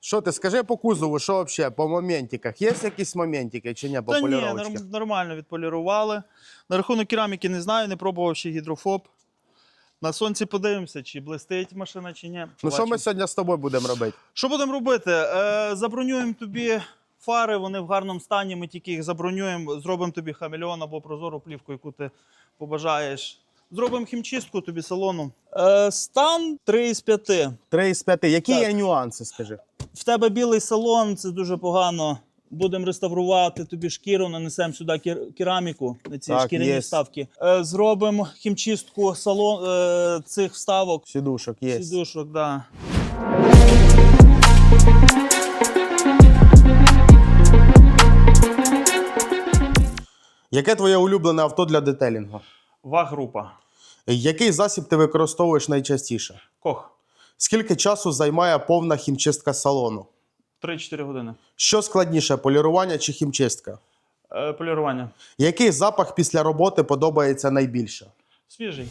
Що ти скажи по кузову, що взагалі по моментиках? Є якісь моментики чи ні по Та ні, норм- нормально відполірували. На рахунок кераміки не знаю, не пробував ще гідрофоб. На сонці подивимося, чи блистить машина, чи ні. Ну що Побачимо. ми сьогодні з тобою будемо робити? Що будемо робити? Е, забронюємо тобі фари, вони в гарному стані. Ми тільки їх забронюємо, зробимо тобі хамельон або прозору плівку, яку ти побажаєш. Зробимо хімчистку тобі салону. Е, стан 3 із 5. Три із п'яти. Які Так. є нюанси, скажи? В тебе білий салон, це дуже погано. Будемо реставрувати тобі шкіру, нанесемо сюди кер- кераміку на ці Так, шкіряні є. вставки. Е, зробимо хімчистку салон е, цих вставок. Сідушок є. Сідушок, да. Яке твоє улюблене авто для детелінгу? Ваг-група. Який засіб ти використовуєш найчастіше? Кох. Скільки часу займає повна хімчистка салону? 3-4 години. Що складніше, полірування чи хімчистка? Е, полірування. Який запах після роботи подобається найбільше? Свіжий.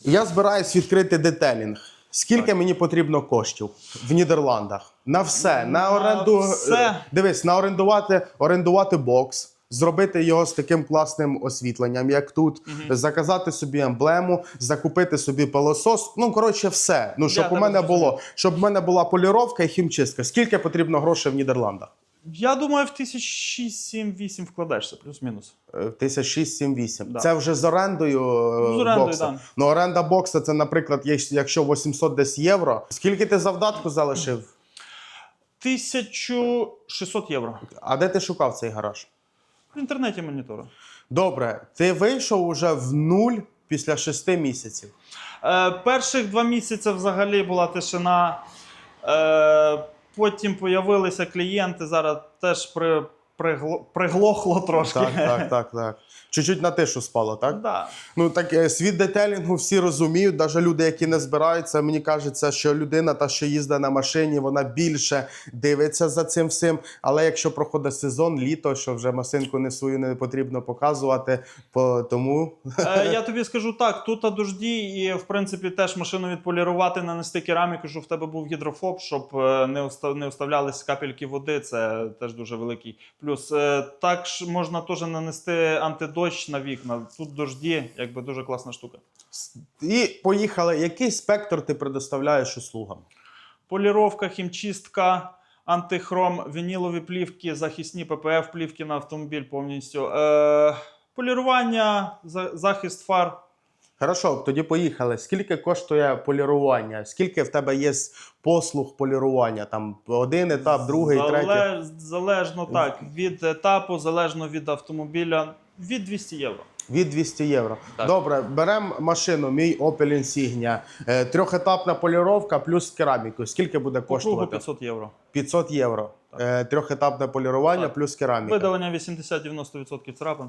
Я збираюсь відкрити детелінг. Скільки мені потрібно коштів в Нідерландах? На все. На На оренду. все. Дивись, на орендувати, орендувати бокс, зробити його з таким класним освітленням, як тут, заказати собі емблему, закупити собі пилосос. Ну, коротше, все. Ну, щоб Я у мене було, щоб у мене була поліровка і хімчистка. Скільки потрібно грошей в Нідерландах? Я думаю, в 1006-7-8 вкладешся, плюс-мінус. Е, 1006-78. Да. Це вже з орендою е, З орендою, бокса. да. Ну, оренда бокса це, наприклад, якщо 800 десь євро. Скільки ти завдатку залишив? 1600 євро. А де ти шукав цей гараж? В інтернеті монітору. Добре, ти вийшов уже в нуль після шести місяців. Е, перших два місяці взагалі була тишина. Е, потім появилися клієнти. Зараз теж при, пригло, приглохло трошки. Так, так, так, так. Чуть-чуть на тишу спало, так? Да. Ну так е, світ детелінгу всі розуміють, навіть люди, які не збираються. Мені кажеться, що людина, та що їздить на машині, вона більше дивиться за цим всім. Але якщо проходить сезон, літо, що вже машинку не свою не потрібно показувати, по тому Е, я тобі скажу так: тут дожді, і в принципі теж машину відполірувати, нанести кераміку, щоб в тебе був гідрофоб, щоб е, не оставлялись капельки води. Це теж дуже великий плюс. Е, Так ж можна теж нанести антидощ на вікна. Тут дожді, якби дуже класна штука. і поїхали. Який спектр ти предоставляєш услугам? Поліровка, хімчистка, антихром, вінілові плівки, захисні ППФ плівки на автомобіль повністю. Е, полірування, захист фар. Хорошо, тоді поїхали. Скільки коштує полірування? Скільки в тебе є послуг полірування? Там один етап, другий, третій. Зале- Залежно так, від етапу, залежно від автомобіля, від 200 євро. Від 200 євро. Так. Добре, беремо машину, мій Opel Insignia. Е, трьохетапна поліровка плюс кераміку. Скільки буде коштувати? 500 євро. 500 євро. Е, трьохетапне полірування Так. плюс кераміка. Видалення 80-90% царапин.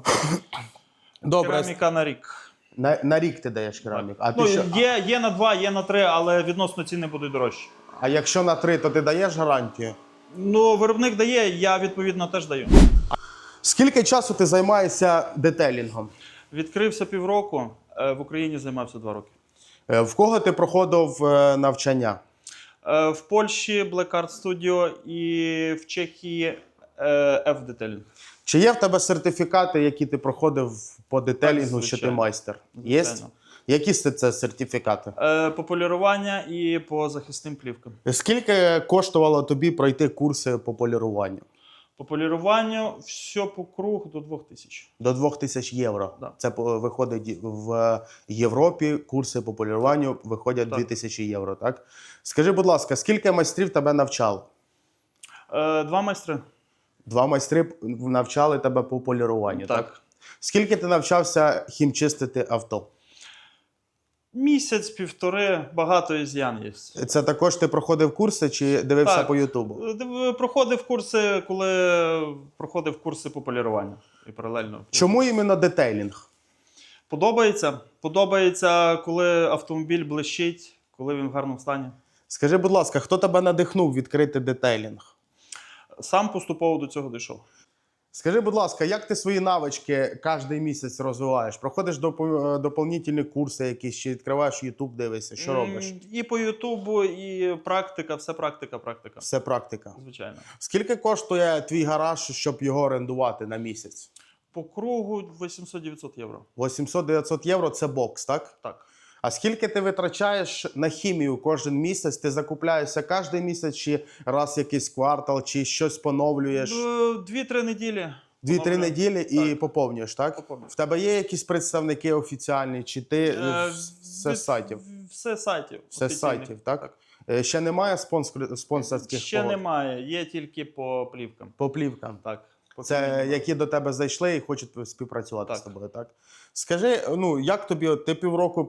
Добре, Кераміка на рік. На, на рік ти даєш кераміку. А, ти Ну, що, є, є на 2, є на 3, але відносно ціни будуть дорожчі. а якщо на 3, то ти даєш гарантію? Ну, виробник дає, я відповідно теж даю. Скільки часу ти займаєшся детелінгом? Відкрився півроку, е, в Україні займався 2 роки. Е, в кого ти проходив е, навчання? Е, В Польщі Black Art Studio і в Чехії е, F Detailing. Чи є в тебе сертифікати, які ти проходив по детелінгу, що ти звичайно. майстер? Є? Звичайно. Які це- це сертифікати? Е, По полірування і по захисним плівкам. Скільки коштувало тобі пройти курси по поліруванню? По поліруванню все по кругу до 2000. До 2000 євро. Да. Це по- виходить в Європі. Курси по поліруванню виходять Так. 2000 євро. Так скажи, будь ласка, скільки майстрів тебе навчали? Е, Два майстри. Два майстри навчали тебе по поліруванню. Так. Скільки ти навчався хімчистити авто? Місяць, півтори, багато ізян є. Це також ти проходив курси чи дивився Так. по Ютубу? Е, Проходив курси, коли проходив курси по поліруванню. І паралельно. Чому іменно детейлінг? Подобається. Подобається, коли автомобіль блищить, коли він в гарному стані. Скажи, будь ласка, хто тебе надихнув відкрити детейлінг? Сам поступово до цього дійшов. Скажи, будь ласка, як ти свої навички кожен місяць розвиваєш? Проходиш допо- е, доповнительні курси якісь, чи відкриваєш YouTube, дивишся, що робиш? І по Ютубу, і практика, все практика, практика. Все практика. Звичайно. Скільки коштує твій гараж, щоб його орендувати на місяць? По кругу 800-900 євро. 800-900 євро це бокс, так? Так. А скільки ти витрачаєш на хімію кожен місяць? Ти закупляєшся кожен місяць, чи раз якийсь квартал, чи щось поновлюєш? Дві-три неділі. Дві-три неділі і Так. поповнюєш, так? Поповнюю. В тебе є якісь представники офіціальні, чи ти е, Е, все з сайтів? Все сайтів. Все з сайтів, так? Е, Ще немає спонсор, спонсорських Ще погод? немає, є тільки по плівкам. по плівкам. Так. по Це плівкам. які до тебе зайшли і хочуть співпрацювати Так. з тобою, так? Скажи, ну як тобі, от ти півроку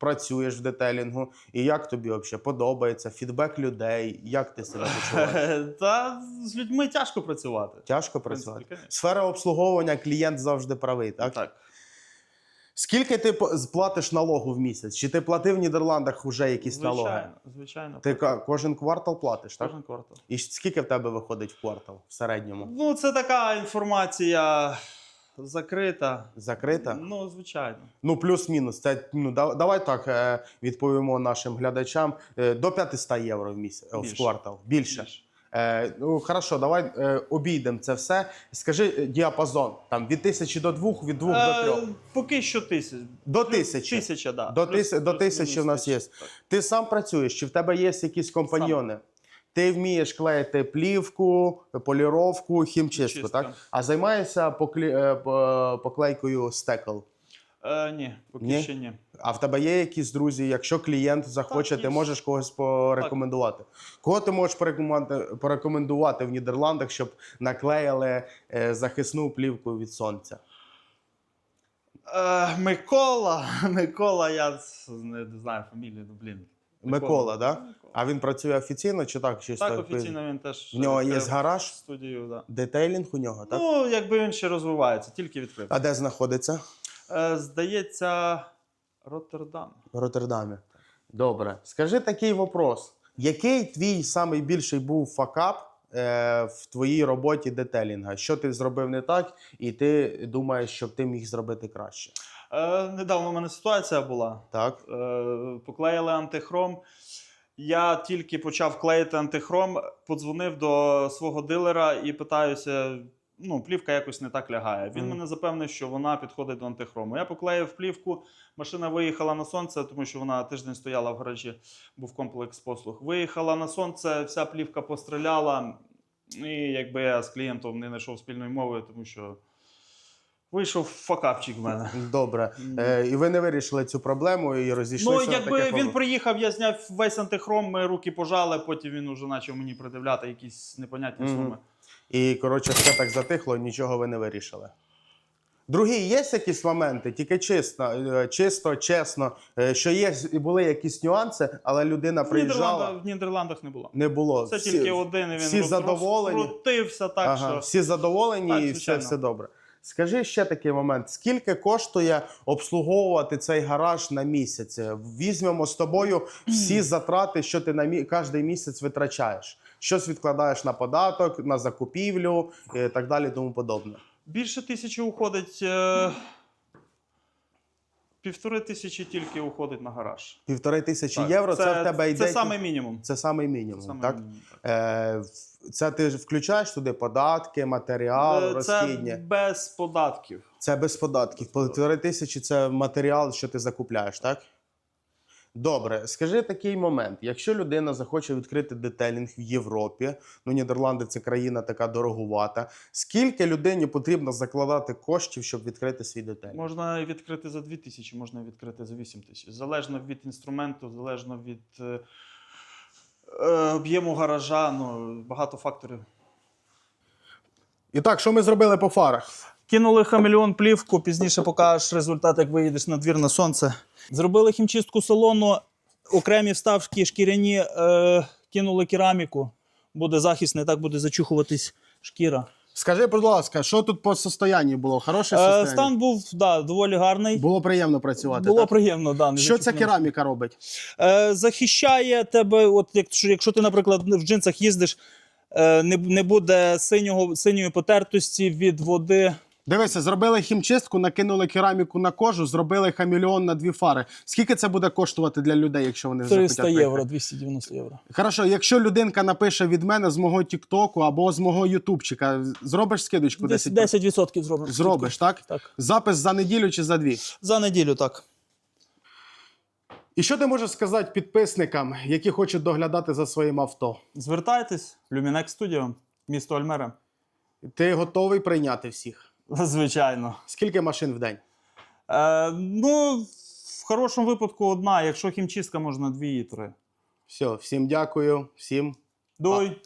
працюєш в детелінгу, і як тобі взагалі подобається фідбек людей? Як ти себе почуваєш? Та з людьми тяжко працювати. Тяжко працювати. Сфера обслуговування клієнт завжди правий, так? так. Скільки ти платиш налогу в місяць? Чи ти платив в Нідерландах вже якісь налоги? Звичайно, звичайно. Ти кожен квартал платиш, так? Кожен квартал. І скільки в тебе виходить в квартал в середньому? Ну, це така інформація закрита. Закрита? Ну, звичайно. Ну, плюс-мінус. Це ну да- давай так е, відповімо нашим глядачам. Е, до 500 євро в місяць о, в Більше. квартал. Більше. Більше. Е, ну хорошо, давай е, обійдемо це все. Скажи е, діапазон там від тисячі до двох, від двох до Е, трьох. Поки що тисяч. До тисячі. Тисяча, да. До Плюс- тис- до плюс-мінус тисячі в нас є. тисяча, так. Ти сам працюєш, чи в тебе є якісь компаньйони? Ти вмієш клеїти плівку, поліровку, хімчистку, Чистка. так? А займаєшся поклі... е, поклейкою стекол. Е, ні, поки Ні? що ні. А в тебе є якісь друзі, якщо клієнт захоче, Так, ти є. можеш когось порекомендувати. Кого ти можеш порекомендувати, порекомендувати в Нідерландах, щоб наклеїли е, захисну плівку від сонця? Е, Микола. Микола, я не знаю фамілію, ну блін. Микола, да? Микола. А він працює офіційно чи так? Чисто Так, офіційно він теж. В нього є відкрив гараж? Студію, да. Детейлінг у нього, так? Ну, якби він ще розвивається, тільки відкрив. А де знаходиться? Е, здається, Роттердам. В Роттердамі. Добре. Скажи такий вопрос: який твій самий більший був факап е, в твоїй роботі детелінга? Що ти зробив не так, і ти думаєш, щоб ти міг зробити краще? Е, недавно в мене ситуація була. Так? Е, поклеїли антихром. Я тільки почав клеїти антихром, подзвонив до свого дилера і питаюся. Ну, плівка якось не так лягає. Він Мгм. мене запевнив, що вона підходить до антихрому. Я поклеїв плівку, машина виїхала на сонце, тому що вона тиждень стояла в гаражі, був комплекс послуг. Виїхала на сонце, вся плівка постріляла. І якби я з клієнтом не знайшов спільної мови, тому що вийшов факапчик в мене. Добре. Е, і ви не вирішили цю проблему і Ну, розійшлися. на якби він поле? приїхав, я зняв весь антихром, ми руки пожали, потім він уже почав мені придивляти якісь непонятні суми. І коротше, все так затихло, нічого ви не вирішили. Другі, є якісь моменти, тільки чесно, е, чисто, чесно, е, що є і були якісь нюанси, але людина приїжджала, в Нідерландах не було. не було. Це Всі- тільки один, і він всі роз- задоволені? розкрутився так, ага, що всі задоволені Так, і все, все добре. Скажи ще такий момент: скільки коштує обслуговувати цей гараж на місяць? Візьмемо з тобою всі затрати, що ти на мі... кожен місяць витрачаєш. Щось відкладаєш на податок, на закупівлю і так далі, тому подобне. більше тисячі уходить. Е... Півтори тисячі тільки уходить на гараж. Півтори тисячі Так, євро це, в тебе йде. Це саме мінімум. Це саме мінімум, Це так? мінімум, так. Е, це ти ж включаєш туди податки, матеріал, Е, розхідні. Це без податків. Це без податків. Півтори тисячі це матеріал, що ти закупляєш, так? Добре, скажи такий момент: якщо людина захоче відкрити детелінг в Європі, ну Нідерланди це країна така дорогувата. Скільки людині потрібно закладати коштів, щоб відкрити свій детелінг? Можна відкрити за 2 тисячі, можна відкрити за 8 тисяч. Залежно від інструменту, залежно від е, е, об'єму гаража, ну, багато факторів. І так, що ми зробили по фарах? Кинули хамелеон плівку, пізніше покажеш результат, як виїдеш на двір на сонце. Зробили хімчистку салону, окремі вставки шкіряні, е, кинули кераміку. Буде захист, не так буде зачухуватись шкіра. Скажи, будь ласка, що тут по состоянні було? Хороше Е, стан був да, доволі гарний. Було приємно працювати. Було так? приємно, да, не Що ця кераміка робить? Е, захищає тебе, от якщо, якщо ти, наприклад, в джинсах їздиш, е, не, не буде синього, синьої потертості від води. Дивися, зробили хімчистку, накинули кераміку на кожу, зробили хамільон на дві фари. Скільки це буде коштувати для людей, якщо вони 300 захотять євро, приїхати? 290 євро. Хорошо, якщо людинка напише від мене з мого Тіктоку або з мого Ютубчика, зробиш скидочку 10%? 10% зробимо. Зробиш, так? Так. Запис за неділю чи за дві? За неділю, так. І що ти можеш сказати підписникам, які хочуть доглядати за своїм авто? Звертайтесь, Luminex Studio, місто Альмера. Ти готовий прийняти всіх? Звичайно. Скільки машин в день? Е, ну, в хорошому випадку одна, якщо хімчистка, можна дві і три. Все, всім дякую, всім Дуй.